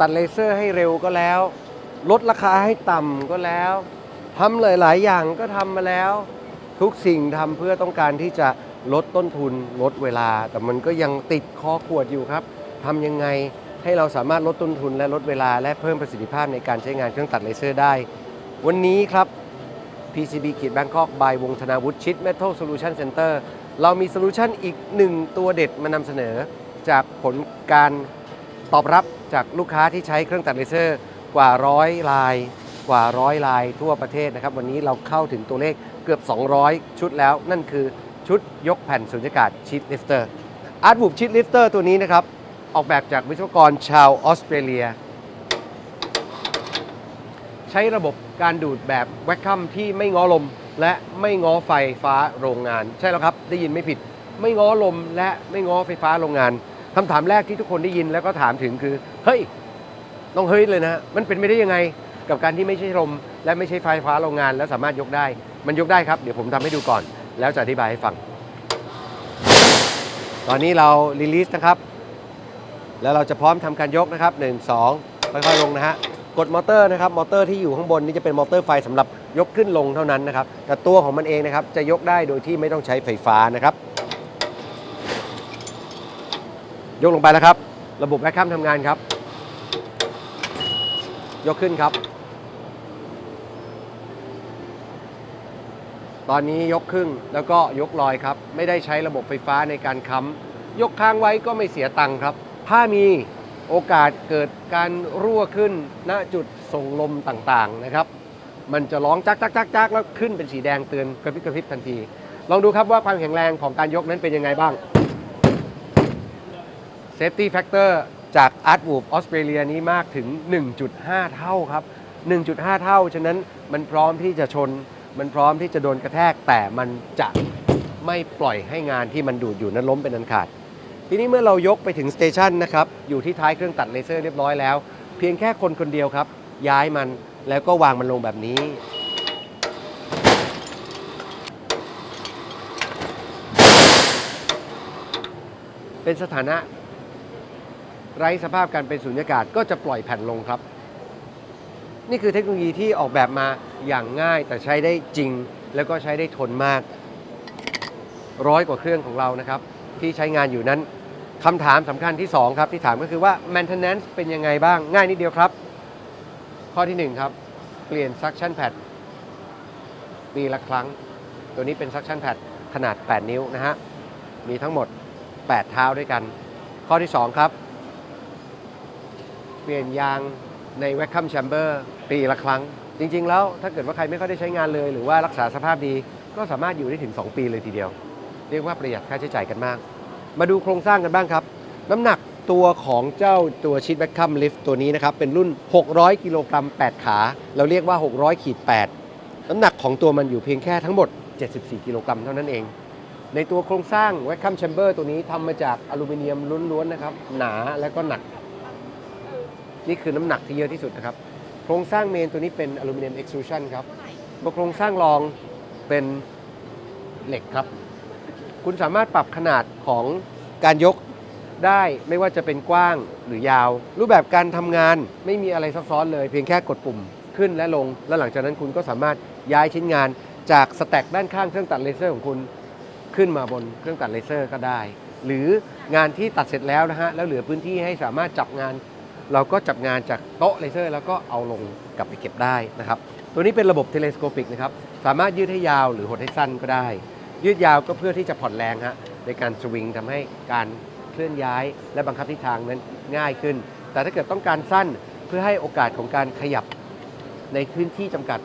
ตัดเลเซอร์ให้เร็วก็แล้ว ลดราคาให้ต่ำก็แล้วทำหลาย ๆ อย่างก็ทำมาแล้ว ทุกสิ่งทำเพื่อต้องการที่จะลดต้นทุนลดเวลา แต่มันก็ยังติดคอขวดอยู่ครับทำยังไงให้เราสามารถลดต้นทุนและลดเวลา และเพิ่มประสิทธิภาพในการใช้งานเครื่องตัดเลเซอร์ได้ วันนี้ครับ PCB ขีดแบงคอกบายวงธนาวุฒิชิด Metal Solution Center เรามีโซลูชันอีกหนึ่งตัวเด็ดมานำเสนอ จากผลการตอบรับ จากลูกค้าที่ใช้เครื่องตัดเลเซอร์กว่าร้อยลาย กว่าร้อยลายทั่วประเทศนะครับ วันนี้เราเข้าถึงตัวเลขเกือบ 200 ชุดแล้ว นั่นคือชุดยกแผ่นสุญญากาศชิดลิฟเตอร์อาร์ตบุบชิดลิฟเตอร์ตัวนี้นะครับ ออกแบบจากวิศวกรชาวออสเตรเลีย ใช้ระบบการดูดแบบแวคคัมที่ไม่ง้อลม และไม่ง้อไฟฟ้าโรงงาน ใช่แล้วครับ ได้ยินไม่ผิด ไม่ง้อลมและไม่ง้อไฟฟ้าโรงงาน คำถามแรกที่ทุกคนได้ยินแล้วก็ถามถึงคือ เฮ้ย ต้องเฮ้ยเลยนะ มันเป็นไปได้ยังไง กับการที่ไม่ใช่ลมและไม่ใช่ไฟฟ้าโรงงาน แล้วสามารถยกได้ มันยกได้ครับ เดี๋ยวผมทำให้ดูก่อน แล้วจะอธิบายให้ฟัง ตอนนี้เรารีลีสนะครับ แล้วเราจะพร้อมทำการยกนะครับ 1 2ค่อยๆลงนะฮะ กดมอเตอร์นะครับ มอเตอร์ที่อยู่ข้างบนนี่จะเป็นมอเตอร์ไฟสำหรับยกขึ้นลงเท่านั้นนะครับ แต่ตัวของมันเองนะครับจะยกได้โดยที่ไม่ต้องใช้ไฟฟ้านะครับ ยกลงไปแล้วครับ ระบบแวคคัมทำงานครับ ยกขึ้นครับ ตอนนี้ยกครึ่งแล้วก็ยกลอยครับ ไม่ได้ใช้ระบบไฟฟ้าในการค้ำยกค้างไว้ก็ไม่เสียตังค์ครับ ถ้ามีโอกาสเกิดการรั่วขึ้นณจุดส่งลมต่างๆนะครับ มันจะร้องจักจักจักจักแล้วขึ้นเป็นสีแดงเตือนกระพริบกระพริบทันที ลองดูครับว่าความแข็งแรงของการยกนั้นเป็นยังไงบ้าง Safety Factor จาก a r t w o o f ออสเตรเลียนี้มากถึง 1.5 เท่าครับ 1.5 เท่า ฉะนั้นมันพร้อมที่จะชน มันพร้อมที่จะโดนกระแทก แต่มันจะไม่ปล่อยให้งานที่มันดูดอยู่นั้นล้มเป็นอันขาด ทีนี้เมื่อเรายกไปถึงสเตชันนะครับ อยู่ที่ท้ายเครื่องตัดเลเซอร์เรียบร้อยแล้ว เพียงแค่คนคนเดียวครับ ย้ายมันแล้วก็วางมันลงแบบนี้เป็นสถานะ ไร้สภาพการเป็นสุญญากาศก็จะปล่อยแผ่นลงครับ นี่คือเทคโนโลยีที่ออกแบบมาอย่างง่ายแต่ใช้ได้จริง แล้วก็ใช้ได้ทนมากร้อยกว่าเครื่องของเรานะครับ ที่ใช้งานอยู่นั้นคำถามสำคัญที่ 2 ครับ ที่ถามก็คือว่า maintenance เป็นยังไงบ้างง่ายนิดเดียวครับ ข้อที่ 1 ครับ เปลี่ยน suction pad ปีละครั้ง ตัวนี้เป็น suction pad ขนาด 8 นิ้วนะฮะ มีทั้งหมด 8 เท้าด้วยกัน ข้อที่ 2 ครับ เปลี่ยนยางใน vacuum chamber ปีละครั้ง จริง ๆ แล้วถ้าเกิดว่าใครไม่ค่อยได้ใช้งานเลย หรือว่ารักษาสภาพดีก็สามารถอยู่ได้ถึง 2 ปีเลยทีเดียว เรียกว่าประหยัดค่าใช้จ่ายกันมาก มาดูโครงสร้างกันบ้างครับ น้ำหนักตัวของเจ้าตัวชิดแบ็คคัมลิฟต์ตัวนี้นะครับ เป็นรุ่น 600 กิโลกรัม 8 ขา เราเรียกว่า 600ขีด8น้ำหนักของตัวมันอยู่เพียงแค่ทั้งหมด 74 กิโลกรัมเท่านั้นเอง ในตัวโครงสร้างแวคคัมแชมเบอร์ตัวนี้ทำมาจากอลูมิเนียมล้วนๆนะครับ หนาและก็หนัก นี่คือน้ำหนักที่เยอะที่สุดนะครับ โครงสร้างเมนตัวนี้เป็นอลูมิเนียมเอ็กซ์ตรูชันครับตัวโครงสร้างรองเป็นเหล็กครับ คุณสามารถปรับขนาดของการยกได้ไม่ว่าจะเป็นกว้างหรือยาว รูปแบบการทำงานไม่มีอะไรซับซ้อนเลย เพียงแค่กดปุ่มขึ้นและลง แล้วหลังจากนั้นคุณก็สามารถย้ายชิ้นงานจากสแต็กด้านข้างเครื่องตัดเลเซอร์ของคุณขึ้นมาบนเครื่องตัดเลเซอร์ก็ได้ หรืองานที่ตัดเสร็จแล้วนะฮะแล้วเหลือพื้นที่ให้สามารถจับงาน เราก็จับงานจากโต๊ะเลเซอร์ แล้วก็เอาลงกลับไปเก็บได้นะครับ ตัวนี้เป็นระบบเทเลสโคปิกนะครับ สามารถยืดให้ยาวหรือหดให้สั้นก็ได้ ยืดยาวก็เพื่อที่จะผ่อนแรงฮะในการสวิงทำให้การเคลื่อนย้าย และบังคับทิศทางนั้นง่ายขึ้น แต่ถ้าเกิดต้องการสั้นเพื่อให้โอกาสของการขยับในพื้นที่จำกัด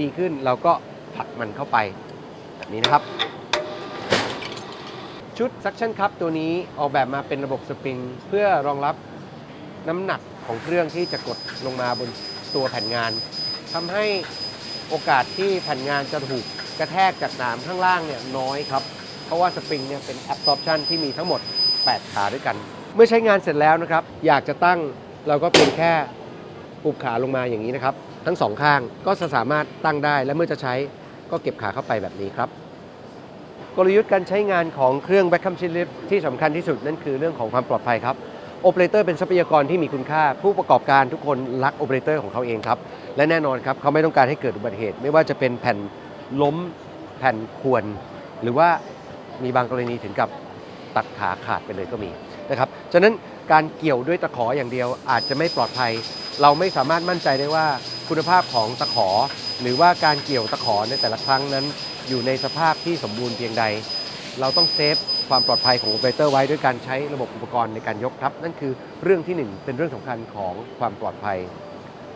ดีขึ้น เราก็ผลักมันเข้าไปแบบนี้นะครับ ชุด Suction Cup ตัวนี้ออกแบบมาเป็นระบบสปริง เพื่อรองรับ น้ำหนักของเครื่องที่จะกดลงมาบนตัวแผ่นงานทำให้โอกาสที่แผ่นงานจะถูกกระแทกจากหนามข้างล่างเนี่ยน้อยครับ เพราะว่าสปริงเนี่ยเป็น absorption ที่มีทั้งหมด 8 ขาด้วยกัน เมื่อใช้งานเสร็จแล้วนะครับ อยากจะตั้งเราก็เพียงแค่ปุบขาลงมาอย่างนี้นะครับ ทั้งสองข้างก็จะสามารถตั้งได้และเมื่อจะใช้ก็เก็บขาเข้าไปแบบนี้ครับ กลยุทธ์การใช้งานของเครื่อง Vacuum Chin Lift ที่สำคัญที่สุดนั่นคือเรื่องของความปลอดภัยครับ โอเปอเรเตอร์เป็นทรัพยากรที่มีคุณค่า ผู้ประกอบการทุกคนรักโอเปอเรเตอร์ของเขาเองครับ และแน่นอนครับเขาไม่ต้องการให้เกิดอุบัติเหตุ ไม่ว่าจะเป็นแผ่นล้มแผ่นควร หรือว่ามีบางกรณีถึงกับตัดขาขาดไปเลยก็มีนะครับฉะนั้นการเกี่ยวด้วยตะขออย่างเดียวอาจจะไม่ปลอดภัย เราไม่สามารถมั่นใจได้ว่าคุณภาพของตะขอ หรือว่าการเกี่ยวตะขอในแต่ละครั้งนั้น อยู่ในสภาพที่สมบูรณ์เพียงใด เราต้องเซฟ ความปลอดภัยของโอเปอเรเตอร์ไว้ด้วยการใช้ระบบอุปกรณ์ในการยกครับ นั่นคือเรื่องที่หนึ่งเป็นเรื่องสำคัญของความปลอดภัย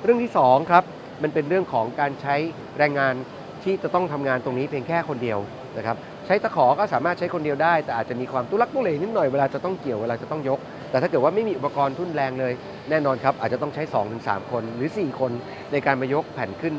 เรื่องที่สองครับมันเป็นเรื่องของการใช้แรงงานที่จะต้องทำงานตรงนี้เพียงแค่คนเดียวนะครับใช้ตะขอก็สามารถใช้คนเดียวได้ แต่อาจจะมีความตุลักตุเลนิดหน่อยเวลาจะต้องเกี่ยวเวลาจะต้องยก แต่ถ้าเกิดว่าไม่มีอุปกรณ์ทุ่นแรงเลย แน่นอนครับอาจจะต้องใช้ 2-3 คนหรือ 4 คนในการมายกแผ่นขึ้น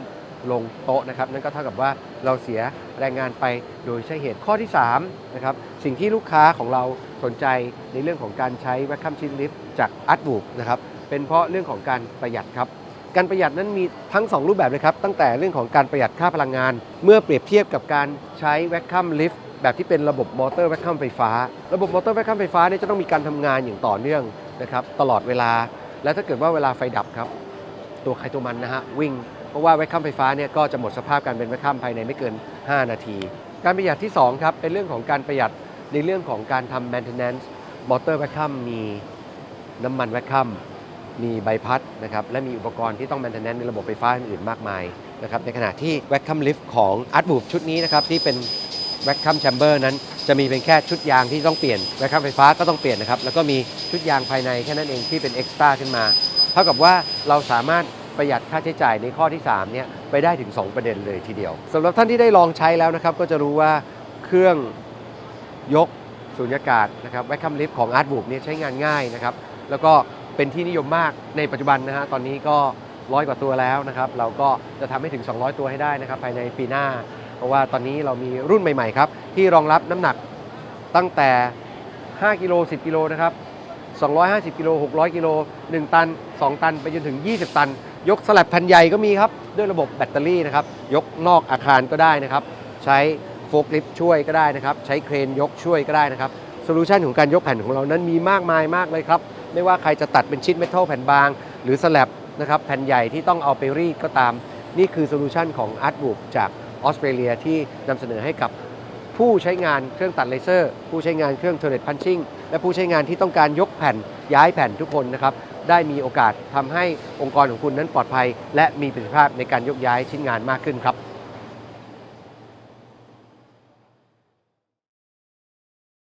ลงโต๊ะนะครับ นั่นก็เท่ากับว่าเราเสียแรงงานไปโดยใช่เหตุข้อที่3นะครับสิ่งที่ลูกค้าของเราสนใจในเรื่องของการใช้ Vacuum Chin Lift จาก a r t b o o นะครับเป็นเพราะเรื่องของการประหยัดครับการประหยัดนั้นมีทั้ง 2 รูปแบบเลยครับ ตั้งแต่เรื่องของการประหยัดค่าพลังงาน เมื่อเปรียบเทียบกับการใช้ Vacuum Lift แบบที่เป็นระบบมอเตอร์ Vacuum ไฟฟ้า ระบบมอเตอร์ Vacuum ไฟฟ้าเนี่ยจะต้องมีการทำงานอย่างต่อเนื่องนะครับตลอดเวลา และถ้าเกิดว่าเวลาไฟดับครับ ตัวใครตัวมันนะฮะวิ่ง เพราะว่าแวคคัมไฟฟ้าเนี่ยก็จะหมดสภาพการเป็นแวคคัมภายในไม่เกิน 5 นาที การประหยัดที่2ครับเป็นเรื่องของการประหยัดในเรื่องของการทำ maintenance มอเตอร์แวคคัมมีน้ำมันแวคคัมมีใบพัดนะครับและมีอุปกรณ์ที่ต้อง maintenance ในระบบไฟฟ้าอื่นๆมากมายนะครับในขณะที่ vacuum lift ของ a r t b o o k ชุดนี้นะครับที่เป็น vacuum chamber นั้นจะมีเป็นแค่ชุดยางที่ต้องเปลี่ยน vacuum ไฟฟ้าก็ต้องเปลี่ยนนะครับแล้วก็มีชุดยางภายในแค่นั้นเองที่เป็น extra ขึ้นมา เท่ากับว่าเราสามารถ ประหยัดค่าใช้จ่ายในข้อที่3เนี่ยไปได้ถึง 2 ประเด็นเลยทีเดียวสำหรับท่านที่ได้ลองใช้แล้วนะครับก็จะรู้ว่าเครื่องยกสูญญากาศนะครับแวคคัมลิฟต์ของ Artbook เนี่ยใช้งานง่ายนะครับแล้วก็เป็นที่นิยมมากในปัจจุบันนะฮะตอนนี้ก็ร้อยกว่าตัวแล้วนะครับเราก็จะทำให้ถึง 200 ตัวให้ได้นะครับภายในปีหน้า เพราะว่าตอนนี้เรามีรุ่นใหม่ๆครับที่รองรับน้ำหนักตั้งแต่ 5 กิโล 10 กิโลนะครับ250 กิโล 600 กิโล 1 ตัน 2 ตัน ไปจนถึง 20 ตัน ยกสลับแผ่นใหญ่ก็มีครับ ด้วยระบบแบตเตอรี่นะครับ ยกนอกอาคารก็ได้นะครับ ใช้โฟล์คลิฟช่วยก็ได้นะครับ ใช้เครนยกช่วยก็ได้นะครับโซลูชันของการยกแผ่นของเรานั้นมีมากมายมากเลยครับ ไม่ว่าใครจะตัดเป็นชิ้นเมทัลแผ่นบาง หรือสลับนะครับแผ่นใหญ่ที่ต้องเอาไปรีดก็ตาม นี่คือโซลูชันของ Artbook จากออสเตรเลียที่นำเสนอให้กับผู้ใช้งานเครื่องตัดเลเซอร์ ผู้ใช้งานเครื่องเทเลตพันชิ่งและผู้ใช้งานที่ต้องการยกแผ่นย้ายแผ่นทุกคนนะครับ ได้มีโอกาสทำให้องค์กรของคุณนั้นปลอดภัย และมีประสิทธิภาพในการยกย้ายชิ้นงานมากขึ้นครับ